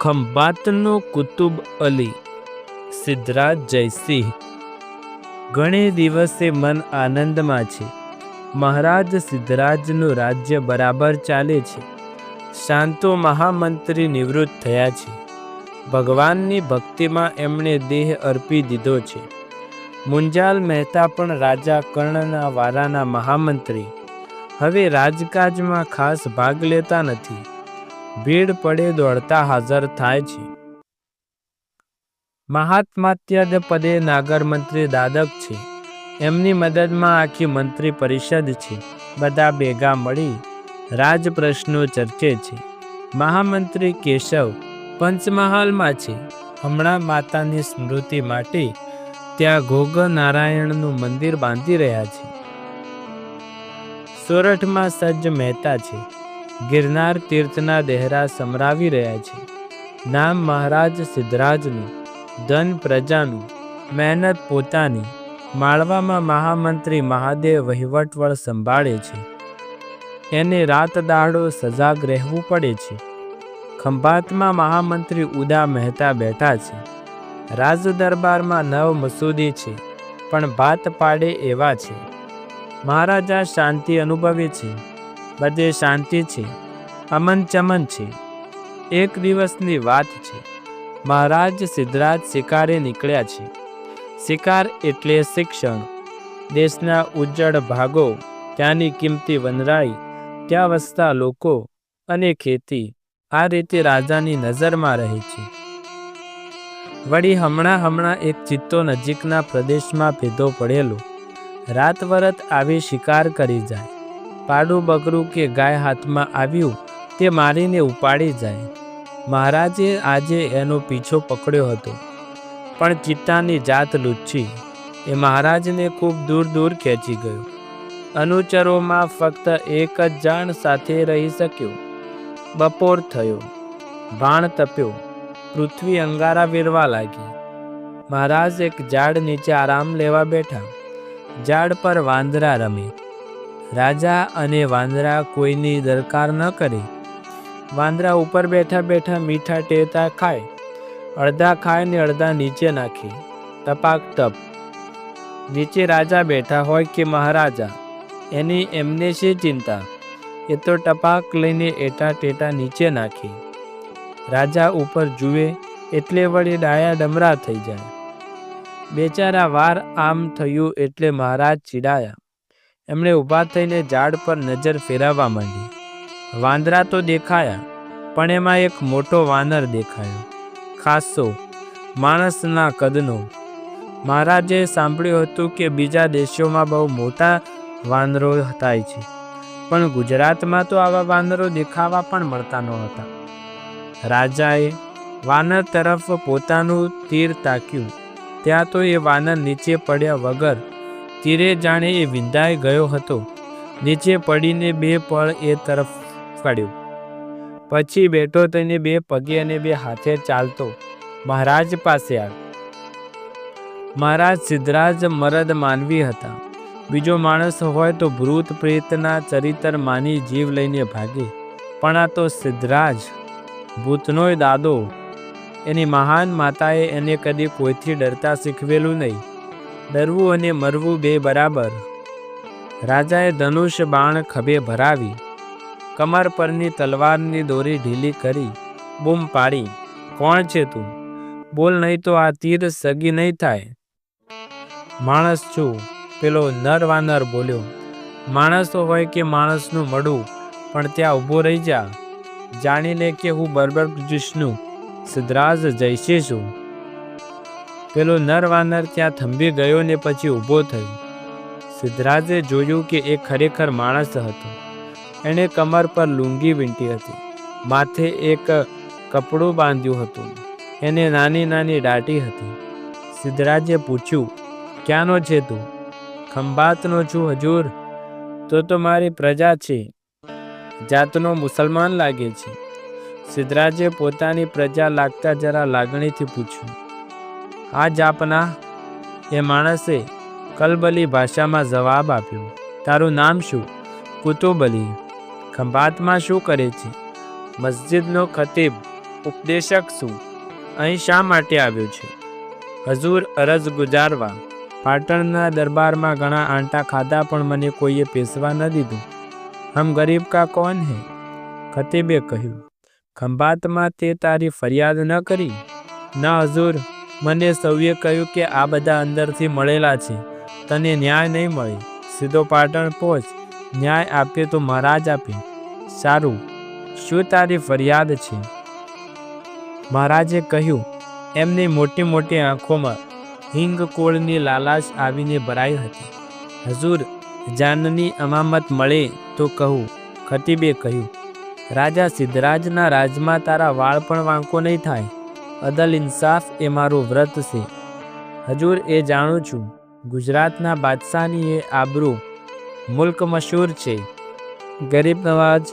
ખંભાતનો કુતુબ અલી, સિદ્ધરાજ જયસિંહ. ઘણે દિવસે મન આનંદમાં છે. મહારાજ સિદ્ધરાજનું રાજ્ય બરાબર ચાલે છે. શાંતો મહામંત્રી નિવૃત્ત થયા છે. ભગવાનની ભક્તિમાં એમણે દેહ અર્પી દીધો છે. મુંજાલ મહેતા પણ રાજા કર્ણના વારાના મહામંત્રી. હવે રાજકાજમાં ખાસ ભાગ લેતા નથી. ભીડ પડે દોડતા હાજર થાય છે. મહાત્માત્યદ પદે નાગર મંત્રી દાદક છે. એમની મદદમાં આખી મંત્રી પરિષદ છે. બધા ભેગા મળી રાજ પ્રશ્નો ચર્ચે છે. મહામંત્રી કેશવ પંચમહાલમાં છે. હમણાં માતાની સ્મૃતિ માટે ત્યાં ઘોગ નારાયણનું મંદિર બાંધી રહ્યા છે. સોરઠમાં સજ્જ મહેતા છે. ગિરનાર તીર્થના દેહરા સમરાવી રહ્યા છે. નામ મહારાજ સિદ્ધરાજનું, ધન પ્રજાનું, મહેનત પોતાની, માળવામાં મહામંત્રી મહાદેવ વહીવટવળ સંભાળે છે. એને રાત દાડો સજાગ રહેવું પડે છે. ખંભાતમાં મહામંત્રી ઉદા મહેતા બેઠા છે. રાજ દરબારમાં નવ મસૂદી છે, પણ ભાત પાડે એવા છે. મહારાજા શાંતિ અનુભવે છે. બધે શાંતિ છે, અમન ચમન છે. એક દિવસની વાત છે. મહારાજ સિદ્ધરાજ શિકારે નીકળ્યા છે. શિકાર એટલે શિક્ષણ. દેશના ઉજ્જડ ભાગો, ત્યાંની કિંમતી વનરાઈ, ત્યાં વસતા લોકો અને ખેતી આ રીતે રાજાની નજરમાં રહે છે. વળી હમણાં હમણાં એક ચિત્તો નજીકના પ્રદેશમાં ભેદો પડેલો. રાત વરત આવી શિકાર કરી જાય. પાડું બકરું કે ગાય હાથમાં આવ્યું, તે મારીને ઉપાડી જાય. મહારાજે આજે એનો પીછો પકડ્યો હતો, પણ ચિત્તાની જાત લુચ્છી એ મહારાજને ખૂબ દૂર દૂર ખેંચી ગયો. અનુચરોમાં ફક્ત એક જ જાણ સાથે રહી શક્યો. બપોર થયો. ભાણ તપ્યો. પૃથ્વી અંગારા વેરવા લાગી. મહારાજ એક ઝાડ નીચે આરામ લેવા બેઠા. ઝાડ પર વાંદરા રમે. રાજા અને વાંદરા કોઈની દરકાર ન કરે. વાંદરા ઉપર બેઠા બેઠા મીઠા ટેતા ખાય. અડધા ખાય ને અડધા નીચે નાખે. ટપાક ટપ નીચે રાજા બેઠા હોય કે મહારાજા? એની એમને શી ચિંતા? એ તો ટપાક લઈને એટા ટેટા નીચે નાખે. રાજા ઉપર જુએ એટલે વળી ડાયા ડમરા થઈ જાય. બેચારા વાર આમ થયું એટલે મહારાજ ચીડાયા. એમણે ઊભા થઈને ઝાડ પર નજર ફેરવવા માંડી. વાંદરા તો દેખાયા, પણ એમાં એક મોટો વાનર દેખાયો. ખાસો માણસના કદનો. મહારાજે સાંભળ્યું હતું કે બીજા દેશોમાં બહુ મોટા વાનરો થાય છે, પણ ગુજરાતમાં તો આવા વાનરો દેખાવા પણ મળતા નહોતા. રાજાએ વાનર તરફ પોતાનું તીર તાક્યું. ત્યાં તો એ વાનર નીચે પડ્યા વગર તીરે જાણે એ વિંધાઈ ગયો હતો. નીચે પડીને બે પળ એ તરફ કાઢ્યું. પછી બેઠો થઈને બે પગે અને બે હાથે ચાલતો. મહારાજ પાસે આવ્યો. મહારાજ સિદ્ધરાજ મરદ માનવી હતા. બીજો માણસ હોય તો ભૂત પ્રેતના ચરિત્ર માની જીવ લઈને ભાગે. પણ આ તો સિદ્ધરાજ, ભૂતનોય દાદો. એની મહાન માતાએ એને કદી કોઈથી ડરતા શીખવેલું નહીં. ડરવું અને મરવું બે બરાબર. રાજાએ ધનુષ બાણ ખભે ભરાવી, કમર પરની તલવારની દોરી ઢીલી કરી, બૂમ પાડી, કોણ છે તું? બોલ નહીં તો આ તીર સગી નહીં થાય. માણસ છું, પેલો નર વાનર બોલ્યો. માણસ તો હોય કે માણસનું મળું, પણ ત્યાં ઊભો રહી જા. જાણીને કે હું બરબર વિષ્ણુ સિદ્ધરાજ જયશી છું પેલો નર વાનર ત્યાં થંભી ગયો ને પછી ઊભો થયો. સિદ્ધરાજે જોયું કે એ ખરેખર માણસ હતો. એણે કમર પર લુંગી વીંટી હતી. માથે એક કપડું બાંધ્યું હતું. એને નાની નાની દાટી હતી. સિદ્ધરાજે પૂછ્યું, ક્યાંનો છે તું? ખંભાતનો છું હજુર? તો તો મારી પ્રજા છે. જાતનો મુસલમાન લાગે છે. સિદ્ધરાજે પોતાની પ્રજા લાગતા જરા લાગણીથી પૂછ્યું આ જાપના એ માણસે કલબલી ભાષામાં જવાબ આપ્યો. તારું નામ શું? કુતુબલી. ખંભાતમાં શું કરે છે? મસ્જિદનો ખતીબ ઉપદેશક શું? અહીં શા માટે આવ્યો છે? હજૂર અરજ ગુજારવા. પાટણના દરબારમાં ઘણા આંટા ખાધા પણ મને કોઈએ પેશવા ન દીધું. હમ ગરીબ કા કોણ હે? ખતીબે કહ્યું. ખંભાતમાં તે તારી ફરિયાદ ન કરી? ન હજૂર મને સૌએ કહ્યું કે આ બધા અંદરથી મળેલા છે. તને ન્યાય નહીં મળે. સીધો પાટણ પહોંચ. ન્યાય આપે તો મહારાજ આપે. સારું. શું તારી ફરિયાદ છે? મહારાજે કહ્યું, એમની મોટી મોટી આંખોમાં હિંગ કોળની લાલાશ આવીને ભરાઈ હતી. હજૂર જાનની અમામત મળે તો કહું. ખતીબે કહ્યું, રાજા સિદ્ધરાજના રાજમાં તારા વાળ પણ વાંકો નહીં થાય. અદલ ઇન્સાફ એ મારું વ્રત છે. હજુર એ જાણું છું, ગુજરાતના બાદશાહની એ આબરૂ મુલ્ક મશહૂર છે. ગરીબ નવાજ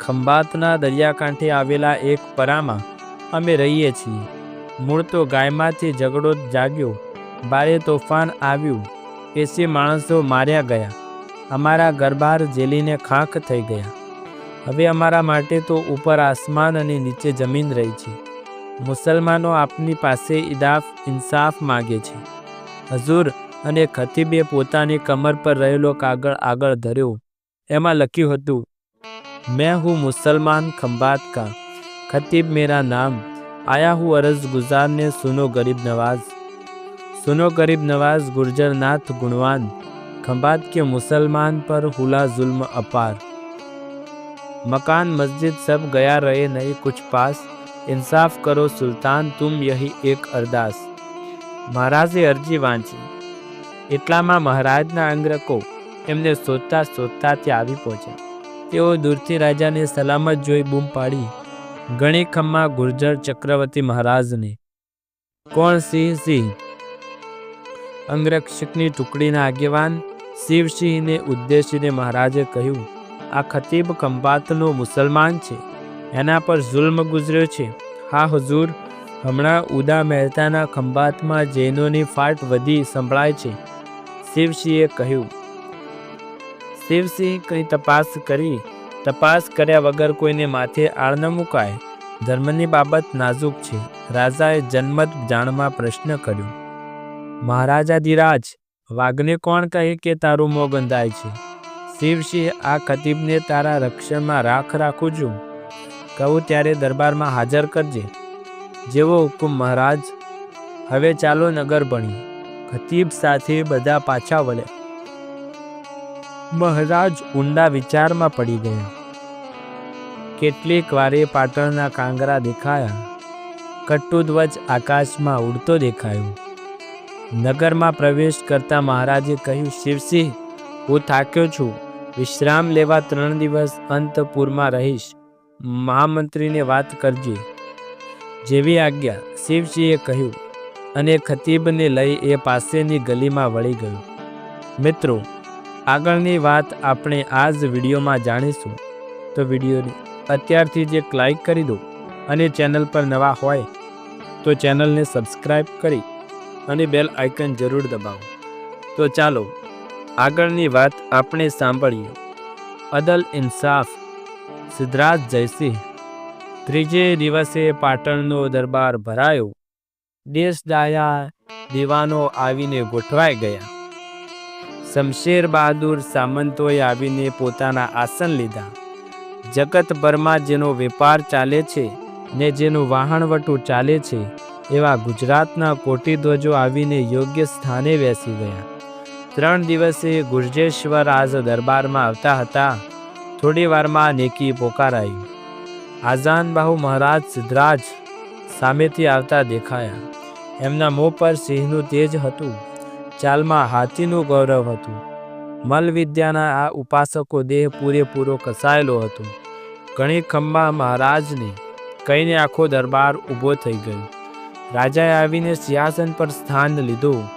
ખંભાતના દરિયાકાંઠે આવેલા એક પરામાં અમે રહીએ છીએ. મૂળ તો ગાયમાંથી ઝઘડો જાગ્યો, બારે તોફાન આવ્યું, એસી માણસો માર્યા ગયા, અમારા ગરબાર જેલીને ખાંખ થઈ ગયા. હવે અમારા માટે તો ઉપર આસમાન અને નીચે જમીન રહી છે. મુસલમાનો આપની પાસે ઇદાફ ઇન્સાફ માગે છે હજૂર અને ખતીબે પોતાની કમર પર રહેલો કાગળ આગળ ધર્યો એમાં લખ્યું હતું मैं हूँ मुसलमान खंबात का खतीब मेरा नाम आया हूँ अरज गुजार ने सुनो गरीब नवाज सुनो गरीब नवाज गुर्जर नाथ गुणवान खंबात के मुसलमान पर हुला जुल्म अपार मकान मस्जिद सब गया रहे नहीं कुछ पास ઇન્સાફ કરો, સુલતાન, તુમ યહી એક અરદાસ. મહારાજે અરજી વાંચી. એટલામાં મહારાજના અંગ્રકો એમને શોધતા શોધતા ત્યાં આવી પહોંચ્યા. તેઓ દૂરથી રાજાને સલામત જોઈ બૂમ પાડી. ઘણી ખમ્મા ગુર્જર ચક્રવર્તી મહારાજને, કોણ સિંહ સિંહ? અંગરક્ષકની ટુકડીના આગેવાન શિવસિંહને ઉદ્દેશીને મહારાજે કહ્યું, આ ખતીબ ખંભાતનો મુસલમાન છે. એના પર જુલ્મ ગુજર્યો છે. હા, હજૂર. હમણાં ઉદા મહેતાના ખંભાતમાં જૈનોની ફાટ વધી સંભળાય છે. શિવસિંહે કહ્યું. શિવસિંહ કંઈ તપાસ કરી. તપાસ કર્યા વગર કોઈને માથે આળ ન મુકાય. ધર્મની બાબત નાજુક છે. રાજાએ જન્મત જાણમાં પ્રશ્ન કર્યો. મહારાજા ધીરાજ, વાઘને કોણ કહે કે તારું મોં ગંધાય છે? શિવસિંહ આ ખતીબને તારા રક્ષણમાં રાખ રાખું છું. કહું ત્યારે દરબારમાં હાજર કરજે. જેવો હુકુમ મહારાજ, હવે ચાલો નગર ભણી. ખતીબ સાથે બધા પાછા વળ્યા મહારાજ ઊંડા વિચારમાં પડી ગયા. કેટલીક વારે પાટણના કાંગરા દેખાયા. કટ્ટુધ્વજ આકાશમાં ઉડતો દેખાયો. નગરમાં પ્રવેશ કરતા મહારાજે કહ્યું, શિવસિંહ, હું થાક્યો છું. વિશ્રામ લેવા ત્રણ દિવસ અંતપુરમાં રહીશ. મહામંત્રીને વાત કરજે. જેવી આજ્ઞા શિવજીએ કહ્યું અને ખતીબને લઈ એ પાસેની ગલીમાં વળી ગયું. મિત્રો, આગળની વાત આપણે આ જ વિડીયોમાં જાણીશું. તો વિડીયોને અત્યારથી જ એક લાઈક કરી દો અને ચેનલ પર નવા હોય તો ચેનલને સબસ્ક્રાઈબ કરી અને બેલ આઇકન જરૂર દબાવો. તો ચાલો આગળની વાત આપણે સાંભળીએ. અદલ ઇન્સાફ સિદ્ધરાજ જયસિંહ ત્રીજે દિવસે પાટણનો દરબાર ભરાયો. દેશ દાયા દીવાનો આવીને ગોઠવાઈ ગયા. શમશેર બહાદુર સામંતોએ આવીને પોતાના આસન લીધા. જગતભરમાં જેનો વેપાર ચાલે છે ને જેનું વાહણવટું ચાલે છે, એવા ગુજરાતના કોટીધ્વજો આવીને યોગ્ય સ્થાને બેસી ગયા. ત્રણ દિવસે ગુર્જેશ્વર આજ દરબારમાં આવતા હતા. થોડી વારમાં નેકી પોકારાઈ. આઝાન બાહુ મહારાજ સિદ્ધરાજ સામેથી આવતા દેખાયા. એમના મોં પર સિંહનું તેજ હતું. ચાલમાં હાથીનું ગૌરવ હતું. મલ વિદ્યાના આ ઉપાસકો દેહ પૂરેપૂરો કસાયેલો હતો. ઘણી ખંભા મહારાજને કહીને આખો દરબાર ઊભો થઈ ગયો. રાજાએ આવીને સિંહાસન પર સ્થાન લીધું.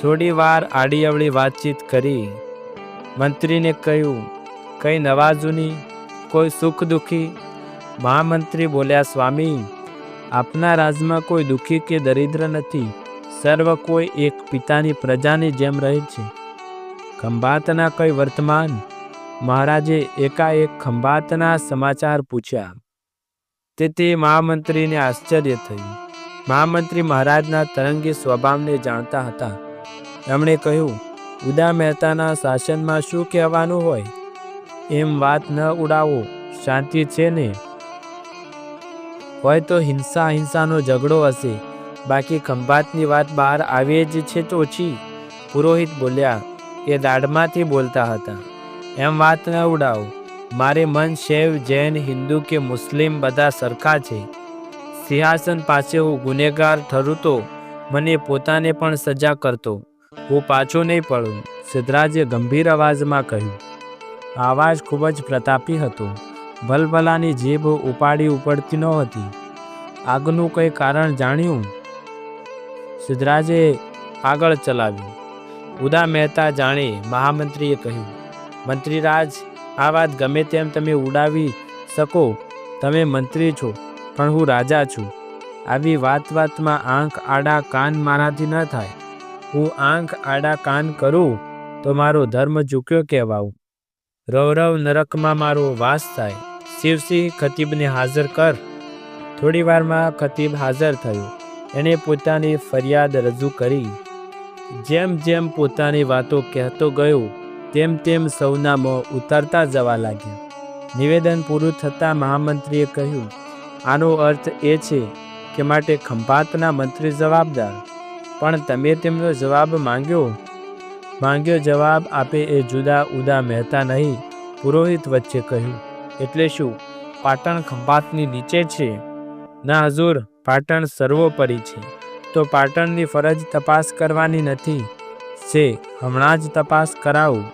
થોડી વાર આડી અવળી વાતચીત કરી. મંત્રીને કહ્યું કંઈ નવાજુની કોઈ સુખ દુઃખી? મહામંત્રી બોલ્યા, સ્વામી, આપના રાજમાં કોઈ દુઃખી કે દરિદ્ર નથી. સર્વ કોઈ એક પિતાની પ્રજાની જેમ રહે છે. ખંભાતના કઈ વર્તમાન? મહારાજે એકાએક ખંભાતના સમાચાર પૂછ્યા. તેથી મહામંત્રીને આશ્ચર્ય થયું. મહામંત્રી મહારાજના તરંગી સ્વભાવને જાણતા હતા. એમણે કહ્યું, ઉદા મહેતાના શાસનમાં શું કહેવાનું હોય? એમ વાત ન ઉડાવો, શાંતિ છે ને? હોય તો હિંસા હિંસાનો ઝઘડો હશે. બાકી ખંભાતની વાત બહાર આવે જ છે તો ઓછી પુરોહિત બોલ્યા, એ દાઢમાંથી બોલતા હતા. એમ વાત ન ઉડાવો. મારે મન શૈવ, જૈન, હિન્દુ કે મુસ્લિમ બધા સરખા છે. સિંહાસન પાસે હું ગુનેગાર ઠરું તો મને પોતાને પણ સજા કરતો. હું પાછો નહીં પડું, સિદ્ધરાજે ગંભીર અવાજમાં કહ્યું. આવાજ ખૂબ જ પ્રતાપી હતો. ભલભલાની જીભ ઉપાડી ઉપડતી નહોતી આગનું કંઈ કારણ જાણ્યું? સિદ્ધરાજે આગળ ચલાવ્યું. ઉદા મહેતા જાણે, મહામંત્રીએ કહ્યું. મંત્રીરાજ, આ વાત ગમે તેમ તમે ઉડાવી શકો. તમે મંત્રી છો, પણ હું રાજા છું. આવી વાત વાતમાં આંખ આડા કાન મારાથી ન થાય. હું આંખ આડા કાન કરું તો મારો ધર્મ ચૂક્યો કહેવાઉં. રૌરવ નરકમાં મારો વાસ થાય. શિવસિંહ ખતીબને હાજર કર. થોડી વારમાં ખતીબ હાજર થયો. એણે પોતાની ફરિયાદ રજૂ કરી. જેમ જેમ પોતાની વાતો કહેતો ગયો, તેમ તેમ સૌના મોં ઉતરતા જવા લાગ્યા. નિવેદન પૂરું થતાં મહામંત્રીએ કહ્યું, આનો અર્થ એ છે કે માટે ખંભાતના મંત્રી જવાબદાર. પણ તમે તેમનો જવાબ માંગ્યો માંગ્યો જવાબ આપે એ જુદા ઉદા મહેતા નહીં. પુરોહિત વચ્ચે કહ્યું, એટલે શું? પાટણ ખંભાતની નીચે છે? ના હજુર, પાટણ સર્વોપરી છે. તો પાટણની ફરજ તપાસ કરવાની નથી? છે હમણાં જ તપાસ કરાવું,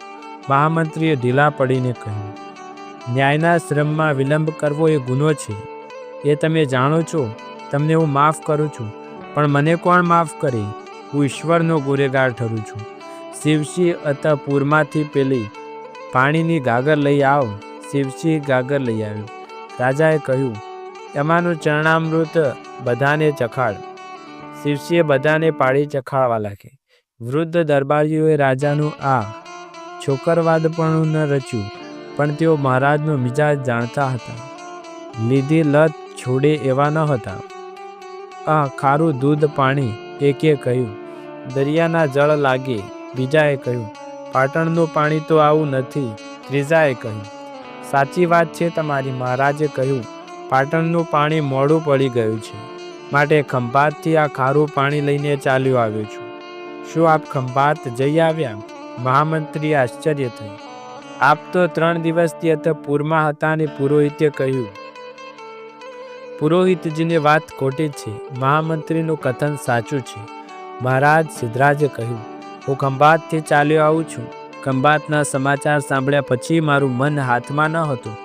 મહામંત્રીએ ઢીલા પડીને કહ્યું. ન્યાયના શ્રમમાં વિલંબ કરવો એ ગુનો છે. એ તમે જાણો છો? તમને હું માફ કરું છું, પણ મને કોણ માફ કરે? હું ઈશ્વરનો ગુનેગાર ઠરું છું. શિવસિંહ અતપુરમાંથી પેલી, પાણીની ગાગર લઈ આવ. શિવસિંહ ગાગર લઈ આવ્યો. રાજાએ કહ્યું, એમાંનું ચરણામૃત બધાને ચખાડ. શિવસિંહે બધાને પાડી ચખાડવા લાગે. વૃદ્ધ દરબારીઓએ રાજાનું આ છોકરવાદપણું ન રચ્યું, પણ તેઓ મહારાજનો મિજાજ જાણતા હતા. લીધી લત છોડે એવા ન હતા. આ ખારું દૂધ પાણી એકે કહ્યું, દરિયાના જળ લાગે બીજાએ કહ્યું, પાટણનું પાણી તો આવું નથી. ત્રીજાએ કહ્યું, સાચી વાત છે તમારી, મહારાજે કહ્યું, પાટણનું પાણી મોડું પડી ગયું છે. માટે ખંભાતથી આ ખારું પાણી લઈને ચાલ્યો આવ્યો છું. શું આપ ખંભાત જઈ આવ્યા? મહામંત્રી આશ્ચર્ય થઈ આપ તો ત્રણ દિવસથી અતપુરમાં હતા અને પુરોહિતે કહ્યું, પુરોહિતજીની વાત ખોટી છે. મહામંત્રીનું કથન સાચું છે. મહારાજ સિદ્ધરાજે કહ્યું હું ખંભાતથી ચાલ્યો આવું છું. ખંભાતના સમાચાર સાંભળ્યા પછી મારું મન હાથમાં ન હતું.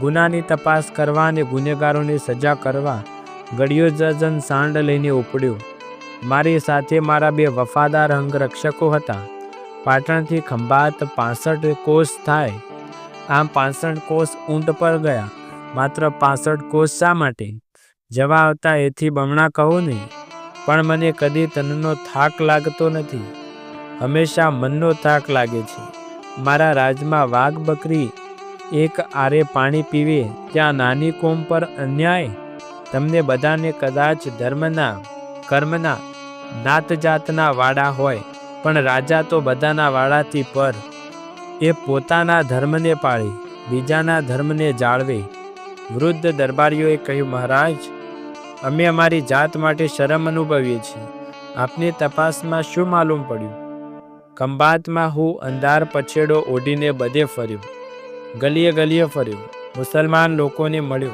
ગુનાની તપાસ કરવા અને ગુનેગારોની સજા કરવા ગળિયો જજન સાંડ લઈને ઉપડ્યો. મારી સાથે મારા બે વફાદાર અંગરક્ષકો હતા. પાટણથી ખંભાત પાસઠ કોષ થાય. આમ પાસઠ કોષ ઊંટ પર ગયા. માત્ર પાસઠ કોષ શા માટે? જવા આવતા એથી બમણા કહો નહીં. પણ મને કદી તનનો થાક લાગતો નથી. હંમેશા મનનો થાક લાગે છે. મારા રાજમાં વાઘ બકરી એક આરે પાણી પીવે, ત્યાં નાની કોમ પર અન્યાય? તમને બધાને કદાચ ધર્મના, કર્મના નાત જાતના વાડા હોય, પણ રાજા તો બધાના વાડાથી પર. એ પોતાના ધર્મને પાળે, બીજાના ધર્મને જાળવે. વૃદ્ધ દરબારીઓએ કહ્યું, મહારાજ, અમે અમારી જાત માટે શરમ અનુભવીએ છીએ. આપની તપાસમાં શું માલુમ પડ્યું? ખંભાતમાં હું અંધાર પછેડો ઓઢીને બધે ફર્યો. ગલીએ ગલીએ ફર્યો. મુસલમાન લોકોને મળ્યો.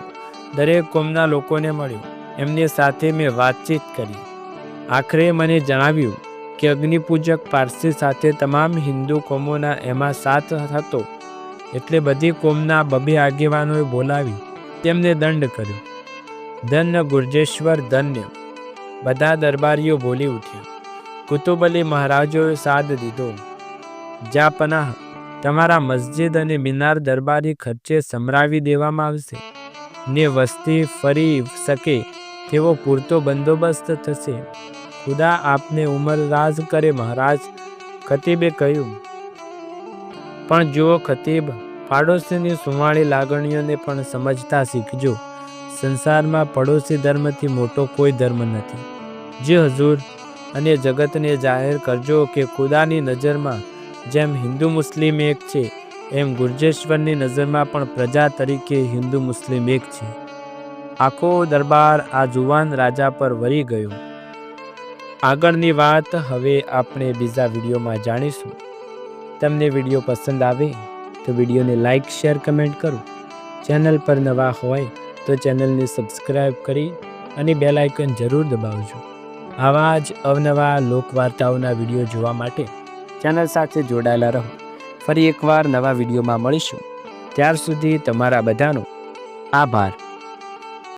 દરેક કોમના લોકોને મળ્યો. એમની સાથે મેં વાતચીત કરી. આખરે મને જણાવ્યું કે અગ્નિપૂજક પારસી સાથે તમામ હિન્દુ કોમોના એમાં સાથ હતો. એટલે બધી કોમના બબે આગેવાનોએ બોલાવી તેમને દંડ કર્યો. ધન્ય ગુર્જેશ્વર, ધન્ય. બધા દરબારીઓ બોલી ઉઠ્યા. કુતુબ અલી મહારાજોએ સાદ દીધો. જા પનાહ, તમારા મસ્જિદ અને મિનાર દરબારી ખર્ચે સમરાવી દેવામાં આવશે. ને વસ્તી ફરી શકે તેવો પૂરતો બંદોબસ્ત થશે. ખુદા આપને ઉમરરાજ કરે મહારાજ, ખતીબે કહ્યું. પણ જુઓ ખતીબ, પાડોશીની સુમાળી લાગણીઓને પણ સમજતા શીખજો. સંસારમાં પડોશી ધર્મથી મોટો કોઈ ધર્મ નથી. જે હજુર અને જગતને જાહેર કરજો કે ખુદાની નજરમાં જેમ હિન્દુ મુસ્લિમ એક છે, એમ ગુર્જેશ્વરની નજરમાં પણ પ્રજા તરીકે હિન્દુ મુસ્લિમ એક છે. આખો દરબાર આ જુવાન રાજા પર વળી ગયો. આગળની વાત હવે આપણે બીજા વિડીયોમાં જાણીશું. તમને વીડિયો પસંદ આવે તો વિડીયોને લાઇક શેર, કમેન્ટ કરો. ચેનલ પર નવા હોય તો ચેનલને સબસ્ક્રાઈબ કરી અને બેલ આઇકન જરૂર દબાવજો. આવા જ અવનવા લોકવાર્તાઓના વીડિયો જોવા માટે ચેનલ સાથે જોડાયેલા રહો. ફરી એકવાર નવા વિડીયોમાં મળીશું. ત્યાર સુધી તમારા બધાનો આભાર.